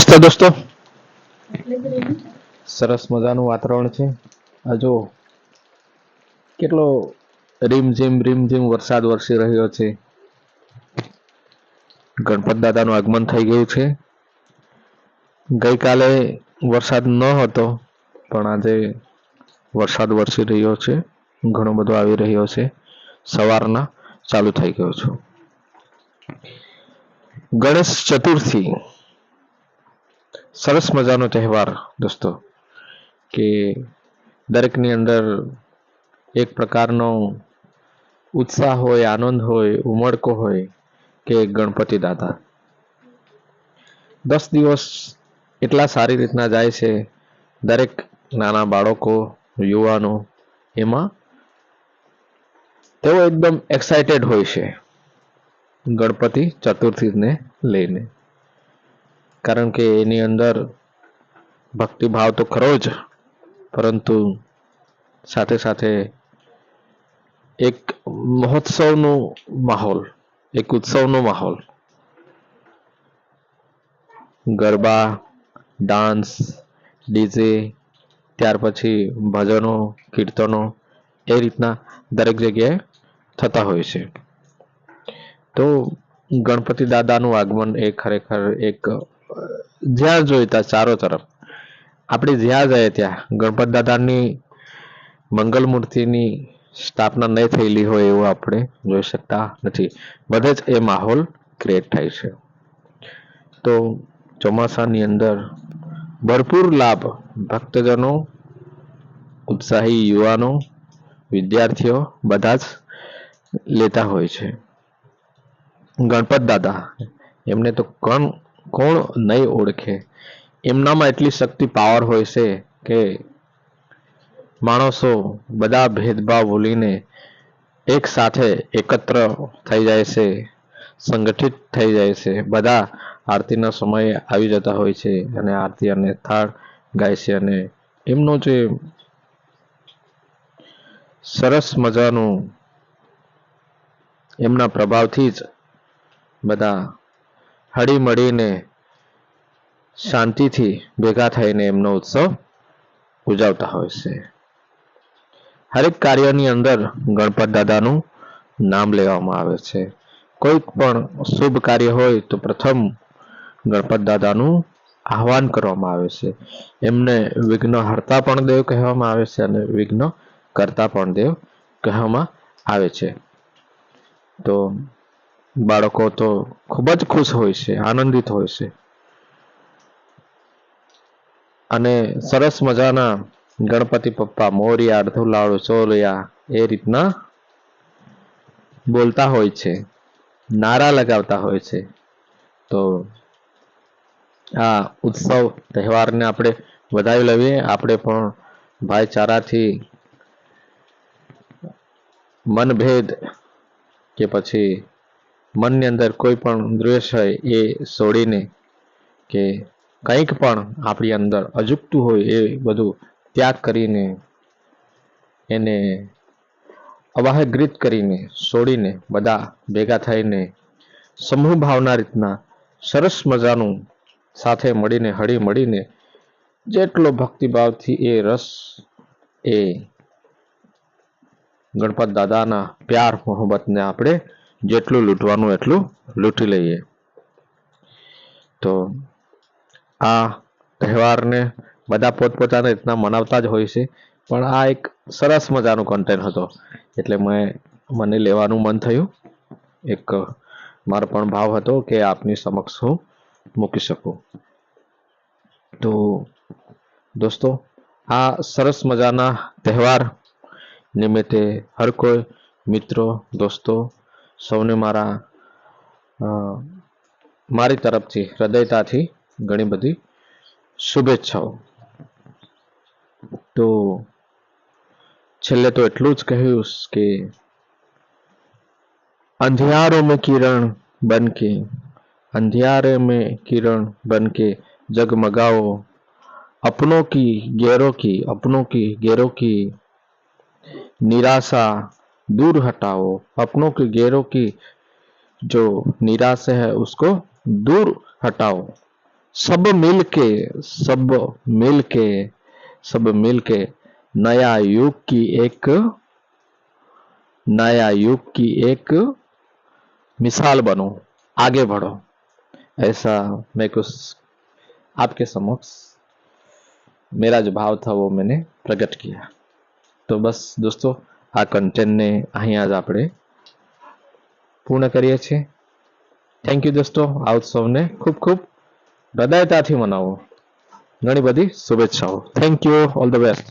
નમસ્તે દોસ્તો. સરસ મજાનું વાતાવરણ છે. આ જો કેટલો રીમઝીમ રીમઝીમ વરસાદ વરસી રહ્યો છે. ગણપત દાદાનું આગમન થઈ ગયું છે. ગઈકાલે વરસાદ ન હતો, પણ આજે વરસાદ વરસી રહ્યો છે. ઘણો બધો આવી રહ્યો છે. સવારના ચાલુ થઈ ગયો છે. ગણેશ ચતુર્થી સરસ મજાનો તહેવાર, દોસ્તો, કે દરેકની અંદર એક પ્રકારનો ઉત્સાહ હોય, આનંદ હોય, ઉમળકો હોય કે ગણપતિ દાદા. દસ દિવસ એટલા સારી રીતના જાય છે દરેક નાના બાળકો, યુવાનો, એમાં તેઓ એકદમ એક્સાઇટેડ હોય છે ગણપતિ ચતુર્થીને લઈને. કારણ કે એની અંદર ભક્તિભાવ તો ખરો જ, પરંતુ સાથે સાથે એક મહોત્સવનો માહોલ, એક ઉત્સવનો માહોલ. ગરબા, ડાન્સ, ડીજે, ત્યાર પછી ભજનો, કીર્તનો એ રીતના દરેક જગ્યાએ થતા હોય છે. તો ગણપતિ દાદાનું આગમન એ ખરેખર એક જ્યાં જોઈતા ચારો તરફ. આપણે જ્યાં જાય ત્યાં ગણપત દાદાની મંગલ મૂર્તિની સ્થાપના નહીં થયેલી હોય એવું આપણે જોઈ શકતા નથી. બધે જ એ માહોલ ક્રિએટ થાય છે. તો ચોમાસાની અંદર ભરપૂર લાભ ભક્તજનો, ઉત્સાહી યુવાનો, વિદ્યાર્થીઓ બધા જ લેતા હોય છે. ગણપત દાદા, એમને તો કોણ કોણ નહીં ઓળખે? એમનામાં એટલી શક્તિ પાવર હોય છે કે માણસો બધા ભેદભાવ ભૂલીને એક સાથે એકત્ર થઈ જાય છે, સંગઠિત થઈ જાય છે. બધા આરતીના સમયે આવી જતા હોય છે અને આરતી અને થાળ ગાય છે અને એમનો જે સરસ મજાનું એમના પ્રભાવથી જ બધા હળી મળીને શાંતિથી ભેગા થઈને એમનો ઉત્સવ ઉજવતા હોય છે. હરેક કાર્યની અંદર ગણપત દાદાનું નામ લેવામાં આવે છે. કોઈ પણ શુભ કાર્ય હોય તો પ્રથમ ગણપત દાદાનું આહવાન કરવામાં આવે છે. એમને વિઘ્ન હરતા પણ દેવ કહેવામાં આવે છે અને વિઘ્ન કરતા પણ દેવ કહેવામાં આવે છે. તો બાળકો તો ખૂબ જ ખુશ હોય છે, આનંદિત હોય છે. અને સરસ મજાના ગણપતિ પપ્પા મોરિયા અડધુલાળુ ચોલિયા એ રીતના બોલતા હોય છે, નારા લગાવતા હોય છે. તો આ ઉત્સવ, તહેવારને આપણે વધાવી લઈએ. આપણે પણ ભાઈચારાથી મનભેદ કે પછી મનની અંદર કોઈ પણ દ્વેષ હોય એ છોડીને કે કંઈક પણ આપણી અંદર અજુકતું હોય એ બધું ત્યાગ કરીને એને અવાહગ્રિત કરીને છોડીને બધા ભેગા થઈને સમૂહ ભાવના રીતના સરસ મજાનું સાથે મળીને, હળી મળીને જેટલો ભક્તિભાવથી એ રસ એ ગણપત દાદાના પ્યાર મોહબ્બતને આપણે જેટલું લૂંટવાનું એટલું લૂંટી લઈએ. તો આ તહેવારને બધા પોતપોતાની રીતના મનાવતા જ હોય છે, પણ આ એક સરસ મજાનું કન્ટેન્ટ હતો. એટલે મેં, મને લેવાનું મન થયું. એક મારો પણ ભાવ હતો કે આપની સમક્ષ હું મૂકી શકું. તો દોસ્તો, આ સરસ મજાના તહેવાર નિમિત્તે હર કોઈ મિત્રો, દોસ્તો સૌને મારા અ, મારી તરફથી હૃદયતાથી ઘણી બધી શુભેચ્છાઓ તો છેલ્લે તો એટલું જ કહ્યું કે अंधियारों में किरण बन के अंधियारे में किरण बन के जगमगाओ अपनों की गैरों की अपनों की गैरों की निराशा दूर हटाओ, अपनों के गैरों की जो निराश है उसको दूर हटाओ। सब मिल के सब मिल के सब मिल के नया युग की एक, नया युग की एक मिसाल बनो, आगे बढ़ो। ऐसा मैं कुछ आपके समक्ष, मेरा जो भाव था वो मैंने प्रकट किया। तो बस दोस्तों આ કન્ટેન્ટને અહીંયા જ આપણે પૂર્ણ કરીએ છીએ. થેન્ક યુ દોસ્તો આ ઉત્સવને ખૂબ ખૂબ હૃદયતાથી મનાવો. ઘણી બધી શુભેચ્છાઓ. Thank you all the best